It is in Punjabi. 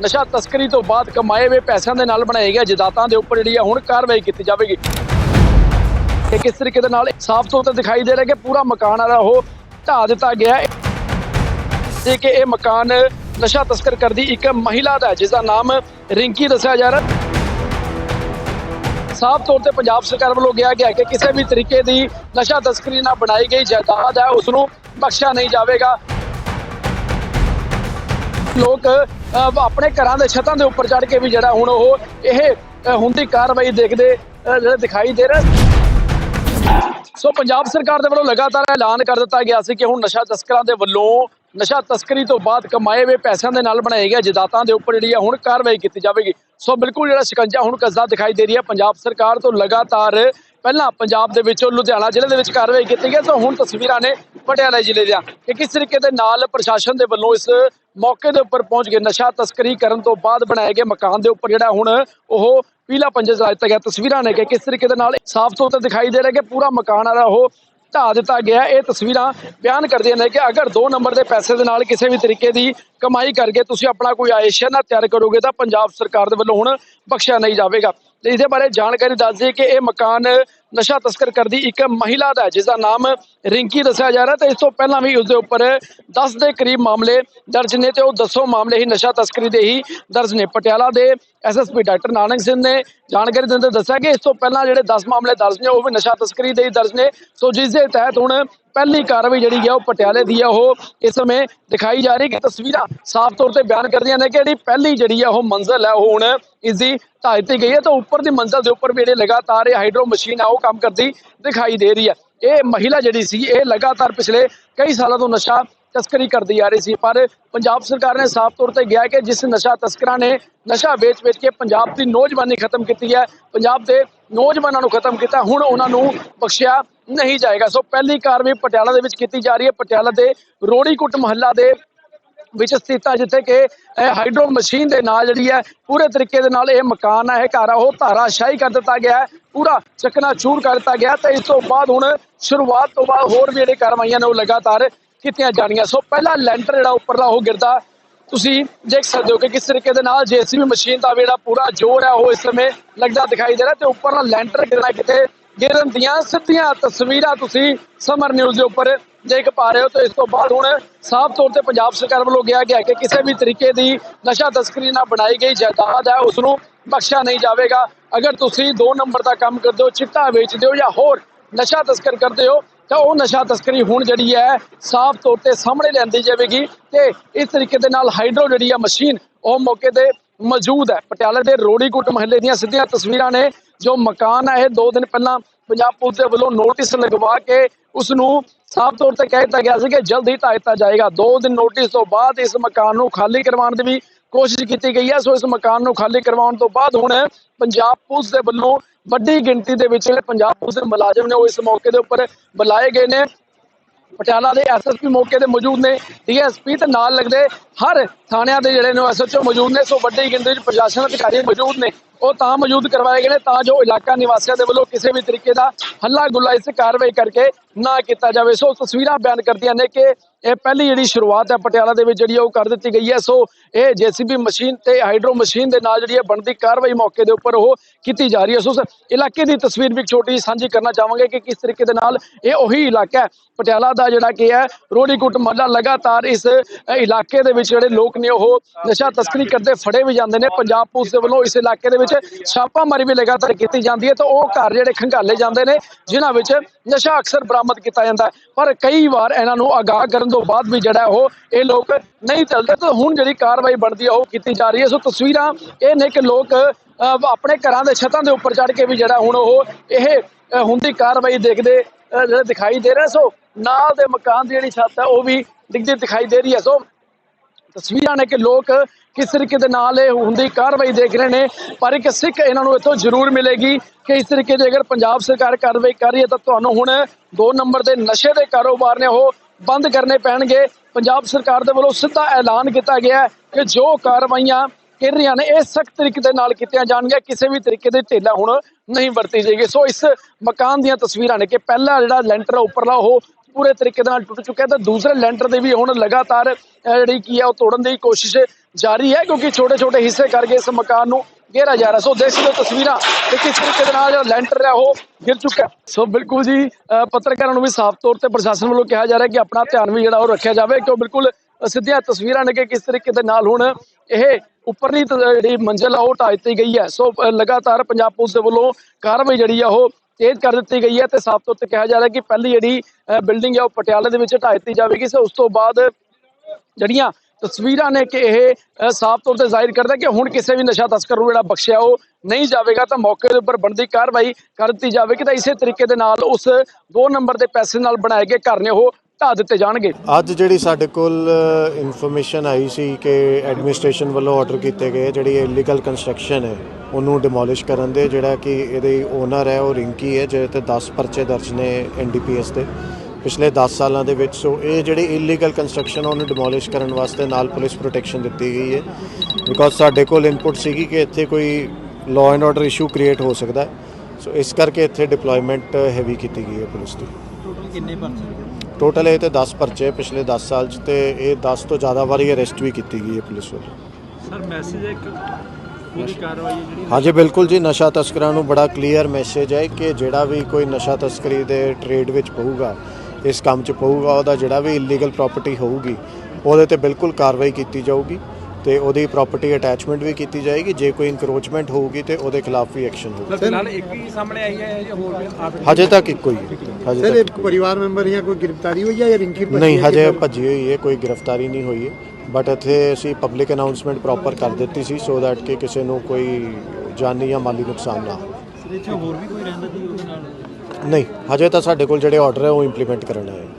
ਨਸ਼ਾ ਤਸਕਰੀ ਤੋਂ ਬਾਅਦ ਕਮਾਏ ਹੋਏ ਪੈਸਿਆਂ ਦੇ ਨਾਲ ਬਣਾਏ ਗਏ ਜਾਇਦਾਦਾਂ ਦੇ ਉੱਪਰ ਜਿਹੜੀ ਆ ਹੁਣ ਕਾਰਵਾਈ ਕੀਤੀ ਜਾਵੇਗੀ। ਇਹ ਕਿਸ ਤਰੀਕੇ ਦੇ ਨਾਲ ਸਾਫ਼ ਤੌਰ ਤੇ ਦਿਖਾਈ ਦੇ ਰਿਹਾ ਕਿ ਪੂਰਾ ਮਕਾਨ ਆ ਉਹ ਢਾਹ ਦਿੱਤਾ ਗਿਆ ਹੈ। ਤੇ ਕਿ ਇਹ ਮਕਾਨ ਨਸ਼ਾ ਤਸਕਰ ਕਰਦੀ ਇੱਕ ਮਹਿਲਾ ਦਾ ਹੈ, ਜਿਸ ਦਾ ਨਾਮ ਰਿੰਕੀ ਦੱਸਿਆ ਜਾ ਰਿਹਾ ਸਾਫ਼ ਤੌਰ ਤੇ ਪੰਜਾਬ ਸਰਕਾਰ ਵੱਲੋਂ ਕਿਹਾ ਗਿਆ ਕਿ ਕਿਸੇ ਵੀ ਤਰੀਕੇ ਦੀ ਨਸ਼ਾ ਤਸਕਰੀ ਨਾਲ ਬਣਾਈ ਗਈ ਜਾਇਦਾਦ ਹੈ ਉਸ ਨੂੰ ਬਖਸ਼ਿਆ ਨਹੀਂ ਜਾਵੇਗਾ। ਲੋਕ ਆਪਣੇ ਘਰਾਂ ਦੇ ਛੱਤਾਂ ਦੇ ਉੱਪਰ ਚੜ ਕੇ ਵੀ ਜਿਹੜਾ ਹੁਣ ਉਹ ਇਹ ਹੁੰਦੀ ਕਾਰਵਾਈ ਦੇਖਦੇ ਜਿਹੜੇ ਦਿਖਾਈ ਦੇ ਰਹੇ। ਸੋ ਪੰਜਾਬ ਸਰਕਾਰ ਦੇ ਵੱਲੋਂ ਲਗਾਤਾਰ ਐਲਾਨ ਕਰ ਦਿੱਤਾ ਗਿਆ ਸੀ ਕਿ ਹੁਣ ਨਸ਼ਾ ਤਸਕਰਾਂ ਦੇ ਵੱਲੋਂ ਨਸ਼ਾ ਤਸਕਰੀ ਤੋਂ ਬਾਅਦ ਕਮਾਏ ਹੋਏ ਪੈਸਿਆਂ ਦੇ ਨਾਲ ਬਣਾਏ ਗਏ ਜਾਇਦਾਦਾਂ ਦੇ ਉੱਪਰ ਜਿਹੜੀ ਆ ਹੁਣ ਕਾਰਵਾਈ ਕੀਤੀ ਜਾਵੇਗੀ। ਸੋ ਬਿਲਕੁਲ ਜਿਹੜਾ ਸ਼ਿਕੰਜਾ ਹੁਣ ਕਸਦਾ ਦਿਖਾਈ ਦੇ ਰਹੀ ਹੈ, ਪੰਜਾਬ ਸਰਕਾਰ ਤੋਂ ਲਗਾਤਾਰ ਪਹਿਲਾਂ ਪੰਜਾਬ ਦੇ ਵਿੱਚੋਂ ਲੁਧਿਆਣਾ ਜ਼ਿਲ੍ਹੇ ਦੇ ਵਿੱਚ ਕਾਰਵਾਈ ਕੀਤੀ ਗਈ। ਤਾਂ ਹੁਣ ਤਸਵੀਰਾਂ ਨੇ ਪਟਿਆਲਾ ਜ਼ਿਲ੍ਹੇ ਦੀਆਂ ਕਿ ਕਿਸ ਤਰੀਕੇ ਦੇ ਨਾਲ ਪ੍ਰਸ਼ਾਸਨ ਦੇ ਵੱਲੋਂ ਇਸ ਮੌਕੇ ਦੇ ਉੱਪਰ ਪਹੁੰਚ ਕੇ ਨਸ਼ਾ ਤਸਕਰੀ ਕਰਨ ਤੋਂ ਬਾਅਦ ਬਣਾਏ ਗਏ ਮਕਾਨ ਦੇ ਉੱਪਰ ਜਿਹੜਾ ਹੁਣ ਉਹ ਪੀਲਾ ਪੰਜੇ ਚਲਾ ਦਿੱਤਾ ਗਿਆ ਤਸਵੀਰਾਂ ਨੇ ਕਿ ਕਿਸ ਤਰੀਕੇ ਦੇ ਨਾਲ ਸਾਫ਼ ਤੌਰ ਤੇ ਦਿਖਾਈ ਦੇ ਰਿਹਾ ਕਿ ਪੂਰਾ ਮਕਾਨ ਆ ਉਹ ਢਾਹ ਦਿੱਤਾ ਗਿਆ ਇਹ ਤਸਵੀਰਾਂ ਬਿਆਨ ਕਰਦੀਆਂ ਨੇ ਕਿ ਅਗਰ 2 ਨੰਬਰ ਦੇ ਪੈਸੇ ਦੇ ਨਾਲ ਕਿਸੇ ਵੀ ਤਰੀਕੇ ਦੀ ਕਮਾਈ ਕਰਕੇ ਤੁਸੀਂ ਆਪਣਾ ਕੋਈ ਆਇਸ਼ਾ ਨਾ ਤਿਆਰ ਕਰੋਗੇ ਤਾਂ ਪੰਜਾਬ ਸਰਕਾਰ ਦੇ ਵੱਲੋਂ ਹੁਣ ਬਖਸ਼ਿਆ ਨਹੀਂ ਜਾਵੇਗਾ। ਇਸ ਇਹਦੇ ਬਾਰੇ ਜਾਣਕਾਰੀ ਦੱਸ ਦਈਏ ਕਿ ਇਹ ਮਕਾਨ ਨਸ਼ਾ ਤਸਕਰ ਕਰਦੀ ਇੱਕ ਮਹਿਲਾ ਦਾ ਹੈ, ਜਿਸ ਦਾ ਨਾਮ ਰਿੰਕੀ ਦੱਸਿਆ ਜਾ ਰਿਹਾ ਤੇ ਇਸ ਤੋਂ ਪਹਿਲਾਂ ਵੀ ਉਸ ਦੇ ਉੱਪਰ 10 ਦੇ ਕਰੀਬ ਮਾਮਲੇ ਦਰਜ ਨੇ ਤੇ ਉਹ ਦੱਸੋ ਮਾਮਲੇ ਹੀ ਨਸ਼ਾ ਤਸਕਰੀ ਦੇ ਹੀ ਦਰਜ ਨੇ। ਪਟਿਆਲਾ ਦੇ ਐਸਐਸਪੀ ਡਾਕਟਰ ਨਾਨਕ ਸਿੰਘ ਨੇ ਜਾਣਕਾਰੀ ਦਿੰਦੇ ਦੱਸਿਆ ਕਿ ਇਸ ਤੋਂ ਪਹਿਲਾਂ ਜਿਹੜੇ 10 ਮਾਮਲੇ ਦਰਜ ਨੇ ਉਹ ਵੀ ਨਸ਼ਾ ਤਸਕਰੀ ਦੇ ਹੀ ਦਰਜ ਨੇ। ਸੋ ਜਿਸ ਦੇ ਤਹਿਤ ਹੁਣ ਪਹਿਲੀ ਕਾਰਵਾਈ ਜਿਹੜੀ ਹੈ ਉਹ ਪਟਿਆਲੇ ਦੀ ਹੈ। ਉਹ ਇਸ ਸਮੇਂ ਦਿਖਾਈ ਜਾ ਰਹੀ ਕਿ ਤਸਵੀਰਾਂ ਸਾਫ਼ ਤੌਰ ਤੇ ਬਿਆਨ ਕਰਦੀਆਂ ਨੇ ਕਿ ਜਿਹੜੀ ਪਹਿਲੀ ਜਿਹੜੀ ਹੈ ਉਹ ਮੰਜ਼ਲ ਹੈ, ਉਹ ਹੁਣ ਇਸ ਦੀ ਢਾਹ ਦਿੱਤੀ ਗਈ ਹੈ ਤਾਂ ਉੱਪਰ ਦੀ ਮੰਜ਼ਲ ਦੇ ਉੱਪਰ ਵੀ ਜਿਹੜੇ ਲਗਾਤਾਰ ਇਹ ਹਾਈਡਰੋ ਮਸ਼ੀਨ ਆ, ਉਹ ਕੰਮ ਕਰਦੀ ਦਿਖਾਈ ਦੇ ਰਹੀ ਹੈ। ਇਹ ਮਹਿਲਾ ਜਿਹੜੀ ਸੀ, ਇਹ ਲਗਾਤਾਰ ਪਿਛਲੇ ਕਈ ਸਾਲਾਂ ਤੋਂ ਨਸ਼ਾ ਤਸਕਰੀ ਕਰਦੀ ਆ ਰਹੀ ਸੀ। ਪਰ ਪੰਜਾਬ ਸਰਕਾਰ ਨੇ ਸਾਫ਼ ਤੌਰ ਤੇ ਗਿਆ ਕਿ ਜਿਸ ਨਸ਼ਾ ਤਸਕਰਾਂ ਨੇ ਨਸ਼ਾ ਵੇਚ-ਵੇਚ ਕੇ ਪੰਜਾਬ ਦੀ ਨੌਜਵਾਨੀ ਖਤਮ ਕੀਤੀ ਹੈ, ਪੰਜਾਬ ਦੇ ਨੌਜਵਾਨਾਂ ਨੂੰ ਖਤਮ ਕੀਤਾ, ਹੁਣ ਉਹਨਾਂ ਨੂੰ ਬਖਸ਼ਿਆ ਨਹੀਂ ਜਾਏਗਾ। ਸੋ ਪਹਿਲੀ ਕਾਰਵਾਈ ਪਟਿਆਲਾ ਦੇ ਵਿੱਚ ਕੀਤੀ ਜਾ ਰਹੀ ਹੈ। ਪਟਿਆਲਾ ਦੇ ਰੋੜੀਕੁੱਟ ਮਹੱਲਾ ਦੇ ਵਿੱਚ ਸਥਿਤ ਹੈ, ਜਿੱਥੇ ਕਿ ਹਾਈਡਰੋ ਮਸ਼ੀਨ ਦੇ ਨਾਲ ਜਿਹੜੀ ਹੈ, ਪੂਰੇ ਤਰੀਕੇ ਦੇ ਨਾਲ ਇਹ ਮਕਾਨ ਹੈ, ਇਹ ਘਰ ਆ, ਉਹ ਧਾਰਾਸ਼ਾਹੀ ਕਰ ਦਿੱਤਾ ਗਿਆ ਹੈ, ਪੂਰਾ ਚੱਕਣਾ ਚੂਰ ਕਰ ਦਿੱਤਾ ਗਿਆ ਤੇ ਇਸ ਤੋਂ ਬਾਅਦ ਹੁਣ ਸ਼ੁਰੂਆਤ ਤੋਂ ਬਾਅਦ ਹੋਰ ਵੀ ਜਿਹੜੇ ਕਾਰਵਾਈਆਂ ਨੇ ਉਹ ਲਗਾਤਾਰ ਕੀਤੀਆਂ ਜਾਣੀਆਂ? ਸੋ ਪਹਿਲਾ ਲੈਂਟਰ ਜਿਹੜਾ ਉੱਪਰਲਾ ਉਹ ਗਿਰਦਾ। ਤੁਸੀਂ ਦੇਖ ਸਕਦੇ ਹੋ ਕਿ ਕਿਸ ਤਰੀਕੇ ਦੇ ਨਾਲ ਜੀਸੀਬੀ ਮਸ਼ੀਨ ਦਾ ਵੀ ਜਿਹੜਾ ਪੂਰਾ ਜ਼ੋਰ ਹੈ, ਉਹ ਇਸ ਸਮੇਂ ਲੱਗਦਾ ਦਿਖਾਈ ਦੇ ਰਿਹਾ ਤੇ ਉੱਪਰਲਾ ਲੈਂਟਰ ਗਿਰਨਾ ਕਿਤੇ ਗਿਰਨ ਦੀਆਂ ਸਿੱਧੀਆਂ ਤਸਵੀਰਾਂ ਤੁਸੀਂ ਸਮਰ ਨਿਊਜ਼ ਦੇ ਉੱਪਰ ਦੇਖ ਪਾ ਰਹੇ ਹੋ। ਤੇ ਇਸ ਤੋਂ ਬਾਅਦ ਹੁਣ ਸਾਫ਼ ਤੌਰ ਤੇ ਪੰਜਾਬ ਸਰਕਾਰ ਵੱਲੋਂ ਕਿਹਾ ਗਿਆ ਕਿ ਕਿਸੇ ਵੀ ਤਰੀਕੇ ਦੀ ਨਸ਼ਾ ਤਸਕਰੀ ਨਾਲ ਬਣਾਈ ਗਈ, ਜਾਇਦਾਦ ਹੈ, ਉਸ ਨੂੰ ਬਖਸ਼ਿਆ ਨਹੀਂ ਜਾਵੇਗਾ। ਅਗਰ ਤੁਸੀਂ 2 ਨੰਬਰ ਦਾ ਕੰਮ ਕਰਦੇ ਹੋ, ਚਿੱਟਾ ਵੇਚਦੇ ਹੋ ਜਾਂ ਹੋਰ ਨਸ਼ਾ ਤਸਕਰ ਕਰਦੇ ਹੋ ਤਾਂ ਉਹ ਨਸ਼ਾ ਤਸਕਰੀ ਹੁਣ ਜਿਹੜੀ ਹੈ, ਸਾਫ਼ ਤੌਰ ਤੇ ਸਾਹਮਣੇ ਲਿਆਂਦੀ ਜਾਵੇਗੀ ਤੇ ਇਸ ਤਰੀਕੇ ਦੇ ਨਾਲ ਹਾਈਡਰੋ ਜਿਹੜੀ ਹੈ ਮਸ਼ੀਨ, ਉਹ ਮੌਕੇ ਤੇ ਮੌਜੂਦ ਹੈ। ਪਟਿਆਲੇ ਦੇ ਰੋੜੀਕੁੱਟ ਮਹੱਲੇ ਦੀਆਂ ਸਿੱਧੀਆਂ ਤਸਵੀਰਾਂ ਨੇ, ਜੋ ਮਕਾਨ ਹੈ, ਇਹ 2 ਦਿਨ ਪਹਿਲਾਂ ਪੰਜਾਬ ਪੁਲਿਸ ਦੇ ਵੱਲੋਂ ਨੋਟਿਸ ਲਗਵਾ ਕੇ ਉਸ ਨੂੰ ਸਾਫ਼ ਤੌਰ ਤੇ ਕਹਿ ਦਿੱਤਾ ਗਿਆ ਸੀ ਕਿ ਜਲਦ ਹੀ ਢਾਹ ਦਿੱਤਾ ਜਾਏਗਾ। 2 ਦਿਨ ਨੋਟਿਸ ਤੋਂ ਬਾਅਦ ਇਸ ਮਕਾਨ ਨੂੰ ਖਾਲੀ ਕਰਵਾਉਣ ਦੀ ਵੀ ਕੋਸ਼ਿਸ਼ ਕੀਤੀ ਗਈ ਹੈ। ਸੋ ਇਸ ਮਕਾਨ ਨੂੰ ਖਾਲੀ ਕਰਵਾਉਣ ਤੋਂ ਬਾਅਦ ਹੁਣ ਪੰਜਾਬ ਪੁਲਿਸ ਦੇ ਵੱਲੋਂ ਵੱਡੀ ਗਿਣਤੀ ਦੇ ਵਿੱਚ ਜਿਹੜੇ ਪੰਜਾਬ ਪੁਲਿਸ ਦੇ ਮੁਲਾਜ਼ਮ ਨੇ, ਉਹ ਇਸ ਮੌਕੇ ਦੇ ਉੱਪਰ ਬੁਲਾਏ ਗਏ ਨੇ। ਪਟਿਆਲਾ ਦੇ ਐਸਐਸਪੀ ਮੌਕੇ ਤੇ ਮੌਜੂਦ ਨੇ। ਡੀਐਸਪੀ ਤੇ ਨਾਲ ਲੱਗਦੇ ਹਰ ਥਾਣਿਆਂ ਦੇ ਜਿਹੜੇ ਨੇ ਐਸਐਚਓ ਮੌਜੂਦ ਨੇ। ਸੋ ਵੱਡੀ ਗਿਣਤੀ ਵਿੱਚ ਪ੍ਰਸ਼ਾਸਨ ਅਧਿਕਾਰੀ ਮੌਜੂਦ ਨੇ। ਉਹ ਤਾਂ ਮੌਜੂਦ ਕਰਵਾਏ ਗਏ ਨੇ, ਤਾਂ ਜੋ ਇਲਾਕਾ ਨਿਵਾਸੀਆਂ ਦੇ ਵੱਲੋਂ ਕਿਸੇ ਵੀ ਤਰੀਕੇ ਦਾ ਹੱਲਾ ਗੁੱਲਾ ਇਸ ਕਾਰਵਾਈ ਕਰਕੇ ਨਾ ਕੀਤਾ ਜਾਵੇ। ਸੋ ਤਸਵੀਰਾਂ ਬਿਆਨ ਕਰਦੀਆਂ ਨੇ ਕਿ ਇਹ ਪਹਿਲੀ ਜਿਹੜੀ ਸ਼ੁਰੂਆਤ ਹੈ ਪਟਿਆਲਾ ਦੇ ਵਿੱਚ ਜਿਹੜੀ ਉਹ ਕਰ ਦਿੱਤੀ ਗਈ ਹੈ। ਸੋ ਇਹ ਜੀਸੀਬੀ ਮਸ਼ੀਨ ਤੇ ਹਾਈਡਰੋ ਮਸ਼ੀਨ ਦੇ ਨਾਲ ਜਿਹੜੀ ਹੈ ਬਣਦੀ ਕਾਰਵਾਈ ਮੌਕੇ ਦੇ ਉੱਪਰ ਉਹ ਕੀਤੀ ਜਾ ਰਹੀ ਹੈ। ਸੋ ਉਸ ਇਲਾਕੇ ਦੀ ਤਸਵੀਰ ਵੀ ਛੋਟੀ ਜਿਹੀ ਸਾਂਝੀ ਕਰਨਾ ਚਾਹਾਂਗੇ ਕਿ ਕਿਸ ਤਰੀਕੇ ਦੇ ਨਾਲ ਇਹ ਉਹੀ ਇਲਾਕਾ ਹੈ। ਪਟਿਆਲਾ ਦਾ ਜਿਹੜਾ ਕਿ ਹੈ, ਰੋੜੀਕੁੱਟ ਮਹੱਲਾ ਲਗਾਤਾਰ ਇਸ ਇਲਾਕੇ ਦੇ ਵਿੱਚ ਜਿਹੜੇ ਲੋਕ ਨੇ ਉਹ ਨਸ਼ਾ ਤਸਕਰੀ ਕਰਦੇ ਫੜੇ ਵੀ ਜਾਂਦੇ ਨੇ। ਪੰਜਾਬ ਪੁਲਿਸ ਦੇ ਵੱਲੋਂ ਇਸ ਇਲਾਕੇ ਦੇ ਵਿੱਚ ਛਾਪਾਮਾਰੀ ਵੀ ਲਗਾਤਾਰ ਕੀਤੀ ਜਾਂਦੀ ਹੈ। ਤਾਂ ਉਹ ਘਰ ਜਿਹੜੇ ਖੰਗਾਲੇ ਜਾਂਦੇ ਨੇ, ਜਿਨ੍ਹਾਂ ਵਿੱਚ ਨਸ਼ਾ ਅਕਸਰ ਬਰਾਮਦ ਕੀਤਾ ਜਾਂਦਾ ਪਰ ਕਈ ਵਾਰ ਇਹਨਾਂ ਨੂੰ ਆਗਾਹ ਕਰਨ ਤੋਂ ਬਾਅਦ ਵੀ ਜਿਹੜਾ ਉਹ ਇਹ ਲੋਕ ਨਹੀਂ ਚੱਲਦੇ। ਤਾਂ ਹੁਣ ਜਿਹੜੀ ਕਾਰਵਾਈ ਬਣਦੀ ਹੈ ਉਹ ਕੀਤੀ ਜਾ ਰਹੀ ਹੈ। ਸੋ ਤਸਵੀਰਾਂ ਇਹ ਨੇ ਕਿ ਲੋਕ ਆਪਣੇ ਘਰਾਂ ਦੇ ਛੱਤਾਂ ਦੇ ਉੱਪਰ ਚੜ ਕੇ ਵੀ ਜਿਹੜਾ ਹੁਣ ਉਹ ਇਹ ਹੁੰਦੀ ਕਾਰਵਾਈ ਦੇਖਦੇ ਅ, ਦਿਖਾਈ ਦੇ ਰਿਹਾ। ਸੋ ਨਾਲ ਦੇ ਮਕਾਨ ਦੀ ਜਿਹੜੀ ਛੱਤ ਹੈ ਉਹ ਵੀ ਡਿੱਗਦੀ ਦਿਖਾਈ ਦੇ ਰਹੀ ਹੈ। ਸੋ ਤਸਵੀਰਾਂ ਨੇ ਕਿ ਲੋਕ ਕਿਸ ਤਰੀਕੇ ਦੇ ਨਾਲ ਇਹ ਹੁੰਦੀ ਕਾਰਵਾਈ ਦੇਖ ਰਹੇ ਨੇ, ਪਰ ਇੱਕ ਸਿੱਖ ਇਹਨਾਂ ਨੂੰ ਇੱਥੋਂ ਜ਼ਰੂਰ ਮਿਲੇਗੀ ਕਿ ਇਸ ਤਰੀਕੇ ਦੇ ਅਗਰ ਪੰਜਾਬ ਸਰਕਾਰ ਕਾਰਵਾਈ ਕਰ ਰਹੀ ਹੈ ਤਾਂ ਤੁਹਾਨੂੰ ਹੁਣ 2 ਨੰਬਰ ਦੇ ਨਸ਼ੇ ਦੇ ਕਾਰੋਬਾਰ ਨੇ ਉਹ ਬੰਦ ਕਰਨੇ ਪੈਣਗੇ। ਪੰਜਾਬ ਸਰਕਾਰ ਦੇ ਵੱਲੋਂ ਸਿੱਧਾ ਐਲਾਨ ਕੀਤਾ ਗਿਆ ਕਿ ਜੋ ਕਾਰਵਾਈਆਂ ਕਰ ਰਹੀਆਂ ਨੇ, ਇਹ ਸਖਤ ਤਰੀਕੇ ਦੇ ਨਾਲ ਕੀਤੀਆਂ ਜਾਣਗੀਆਂ। ਕਿਸੇ ਵੀ ਤਰੀਕੇ ਦੀ ਢਿੱਲਾ ਹੁਣ ਨਹੀਂ ਵਰਤੀ ਜਾਏਗੀ। ਸੋ ਇਸ ਮਕਾਨ ਦੀਆਂ ਤਸਵੀਰਾਂ ਨੇ ਕਿ ਪਹਿਲਾ ਜਿਹੜਾ ਲੈਂਟਰ ਉੱਪਰਲਾ ਉਹ ਪੂਰੇ ਤਰੀਕੇ ਦੇ ਨਾਲ ਟੁੱਟ ਚੁੱਕਿਆ ਤੇ ਦੂਸਰੇ ਲੈਂਟਰ ਦੇ ਵੀ ਹੁਣ ਲਗਾਤਾਰ ਜਿਹੜੀ ਕੀ ਹੈ, ਉਹ ਤੋੜਨ ਦੀ ਕੋਸ਼ਿਸ਼ ਜਾਰੀ ਹੈ, ਕਿਉਂਕਿ ਛੋਟੇ ਛੋਟੇ ਹਿੱਸੇ ਕਰਕੇ ਇਸ ਮਕਾਨ ਨੂੰ ਘੇਰਾ ਜਾ ਰਿਹਾ ਸੋ ਦੇਖ ਸਕਦੇ ਹੋ ਤਸਵੀਰਾਂ ਕਿ ਕਿਸ ਤਰੀਕੇ ਦੇ ਨਾਲ ਜਿਹੜਾ ਲੈਂਟਰ ਹੈ ਉਹ ਗਿਰ ਚੁੱਕਾ ਸੋ ਬਿਲਕੁਲ ਜੀ ਪੱਤਰਕਾਰਾਂ ਨੂੰ ਵੀ ਸਾਫ਼ ਤੌਰ ਤੇ ਪ੍ਰਸ਼ਾਸਨ ਵੱਲੋਂ ਕਿਹਾ ਜਾ ਰਿਹਾ ਕਿ ਆਪਣਾ ਧਿਆਨ ਵੀ ਜਿਹੜਾ ਉਹ ਰੱਖਿਆ ਜਾਵੇ, ਕਿਉਂ ਬਿਲਕੁਲ ਸਿੱਧੀਆਂ ਤਸਵੀਰਾਂ ਨੇ ਕਿ ਕਿਸ ਤਰੀਕੇ ਦੇ ਨਾਲ ਹੁਣ ਇਹ ਉੱਪਰਲੀ ਜਿਹੜੀ ਮੰਜ਼ਿਲ ਆ, ਉਹ ਢਾਹ ਦਿੱਤੀ ਗਈ ਹੈ। ਸੋ ਲਗਾਤਾਰ ਪੰਜਾਬ ਪੁਲਿਸ ਦੇ ਵੱਲੋਂ ਕਾਰਵਾਈ ਜਿਹੜੀ ਆ, ਉਹ ਤੇਜ਼ ਕਰ ਦਿੱਤੀ ਗਈ ਹੈ ਤੇ ਸਾਫ਼ ਤੌਰ ਤੇ ਕਿਹਾ ਜਾ ਰਿਹਾ ਕਿ ਪਹਿਲੀ ਜਿਹੜੀ ਬਿਲਡਿੰਗ ਹੈ ਉਹ ਪਟਿਆਲੇ ਦੇ ਵਿੱਚ ਢਾਹ ਦਿੱਤੀ ਜਾਵੇਗੀ, ਸੋ ਉਸ ਤੋਂ ਬਾਅਦ ਜਿਹੜੀਆਂ ਤਸਵੀਰਾਂ ਨੇ ਕਿ ਇਹ ਸਾਫ਼ ਤੌਰ ਤੇ ਜ਼ਾਹਿਰ ਕਰਦਾ ਕਿ ਹੁਣ ਕਿਸੇ ਵੀ ਨਸ਼ਾ ਤਸਕਰ ਨੂੰ ਜਿਹੜਾ ਬਖਸ਼ਿਆ ਉਹ ਨਹੀਂ ਜਾਵੇਗਾ, ਤਾਂ ਮੌਕੇ ਦੇ ਉੱਪਰ ਬਣਦੀ ਕਾਰਵਾਈ ਕਰ ਦਿੱਤੀ ਜਾਵੇਗੀ, ਤਾਂ ਇਸੇ ਤਰੀਕੇ ਦੇ ਨਾਲ ਉਸ 2 ਨੰਬਰ ਦੇ ਪੈਸੇ ਨਾਲ ਬਣਾਏ ਗਏ ਘਰ ਨੇ ਉਹ ਢਾਹ ਦਿੱਤੇ ਜਾਣਗੇ। ਅੱਜ ਜਿਹੜੀ ਸਾਡੇ ਕੋਲ ਇਨਫੋਰਮੇਸ਼ਨ ਆਈ ਸੀ ਕਿ ਐਡਮਿਨਿਸਟ੍ਰੇਸ਼ਨ ਵੱਲੋਂ ਆਰਡਰ ਕੀਤੇ ਗਏ ਜਿਹੜੀ ਇਲੀਗਲ ਕੰਸਟਰਕਸ਼ਨ ਹੈ ਉਹਨੂੰ ਡਿਮੋਲਿਸ਼ ਕਰਨ ਦੇ ਜਿਹੜਾ ਕਿ ਇਹਦੇ ਓਨਰ ਹੈ ਉਹ ਰਿੰਕੀ ਹੈ ਜਿਹਦੇ ਤੇ 10 ਪਰਚੇ ਦਰਜ ਨੇ ਐਨਡੀਪੀਐਸ ਦੇ ਪਿਛਲੇ 10 ਸਾਲਾਂ ਦੇ ਵਿੱਚ ਸੋ ਇਹ ਜਿਹੜੀ ਇਲੀਗਲ ਕੰਸਟਰਕਸ਼ਨ ਉਹਨੂੰ ਡਿਮੋਲਿਸ਼ ਕਰਨ ਵਾਸਤੇ ਨਾਲ ਪੁਲਿਸ ਪ੍ਰੋਟੈਕਸ਼ਨ ਦਿੱਤੀ ਗਈ ਹੈ। ਬਿਕੋਜ਼ ਸਾਡੇ ਕੋਲ ਇਨਪੁਟ ਸੀਗੀ ਕਿ ਇੱਥੇ ਕੋਈ law and order issue create ਹੋ ਸਕਦਾ ਹੈ। ਸੋ ਇਸ ਕਰਕੇ ਇੱਥੇ ਡਿਪਲੋਇਮੈਂਟ ਹੈਵੀ ਕੀਤੀ ਗਈ ਹੈ ਪੁਲਿਸ ਦੀ। ਟੋਟਲ ਕਿੰਨੇ ਪਰਚੇ? ਟੋਟਲ ਇਹ ਤੇ 10 ਪਰਚੇ ਪਿਛਲੇ 10 ਸਾਲ ਚ ਤੇ ਇਹ 10 ਤੋਂ ਜ਼ਿਆਦਾ ਵਾਰੀ ਅਰੈਸਟ ਵੀ ਕੀਤੀ ਗਈ ਹੈ ਪੁਲਿਸ ਵੱਲੋਂ। ਸਰ ਮੈਸੇਜ ਇੱਕ? ਪੂਰੀ ਕਾਰਵਾਈ ਹੈ ਜਿਹੜੀ? ਹਾਂਜੀ ਬਿਲਕੁਲ ਜੀ। ਨਸ਼ਾ ਤਸਕਰਾਂ ਨੂੰ ਬੜਾ ਕਲੀਅਰ ਮੈਸੇਜ ਹੈ ਕਿ ਜਿਹੜਾ ਵੀ ਕੋਈ ਨਸ਼ਾ ਤਸਕਰੀ ਦੇ ਟ੍ਰੇਡ ਵਿੱਚ ਪਊਗਾ ਇਸ ਕੰਮ 'ਚ ਪਊਗਾ ਉਹਦਾ ਜਿਹੜਾ ਵੀ ਇਲੀਗਲ ਪ੍ਰਾਪਰਟੀ ਹੋਊਗੀ ਉਹਦੇ ਤੇ ਬਿਲਕੁਲ ਕਾਰਵਾਈ ਕੀਤੀ ਜਾਊਗੀ। ਤੇ ਉਹਦੀ ਪ੍ਰਾਪਰਟੀ ਅਟੈਚਮੈਂਟ ਵੀ ਕੀਤੀ ਜਾਏਗੀ। ਜੇ ਕੋਈ ਇਨਕਰੋਚਮੈਂਟ ਹੋਊਗੀ ਤੇ ਉਹਦੇ ਖਿਲਾਫ ਵੀ ਐਕਸ਼ਨ ਹੋਊਗਾ ਫਿਲਹਾਲ ਇੱਕ ਹੀ ਸਾਹਮਣੇ ਆਈ ਹੈ ਜਾਂ ਹੋਰ ਵੀ ਆਪ ਹਜੇ ਤੱਕ ਇੱਕੋ ਹੀ ਹੈ। ਹਜੇ ਸਰ ਤੱਕ ਇਹ ਪਰਿਵਾਰ ਮੈਂਬਰ ਜਾਂ ਕੋਈ ਗ੍ਰਿਫਤਾਰੀ ਹੋਈ ਹੈ ਜਾਂ ਰਿੰਕੀ ਭੱਜੀ ਨਹੀਂ ਹੈ ਹਜੇ? ਭੱਜੀ ਹੋਈ ਹੈ ਕੋਈ ਗ੍ਰਿਫਤਾਰੀ ਨਹੀਂ ਹੋਈ ਹੈ। ਬਟ ਇੱਥੇ ਅਸੀਂ ਪਬਲਿਕ ਅਨਾਉਂਸਮੈਂਟ ਪ੍ਰੋਪਰ ਕਰ ਦਿੱਤੀ ਸੀ ਸੋ ਦੈਟ ਕਿ ਕਿਸੇ ਨੂੰ ਕੋਈ ਜਾਨੀ ਜਾਂ ਮਾਲੀ ਨੁਕਸਾਨ ਨਾ ਹੋ ਸਰ ਇੱਥੇ ਹੋਰ ਵੀ ਕੋਈ ਰਹਿੰਦਾ ਸੀ ਉਹਦੇ ਨਾਲ? ਨਹੀਂ ਹਜੇ ਤਾਂ ਸਾਡੇ ਕੋਲ ਜਿਹੜੇ ਆਰਡਰ ਹੈ ਉਹ ਇੰਪਲੀਮੈਂਟ ਕਰਨਾ ਹੈ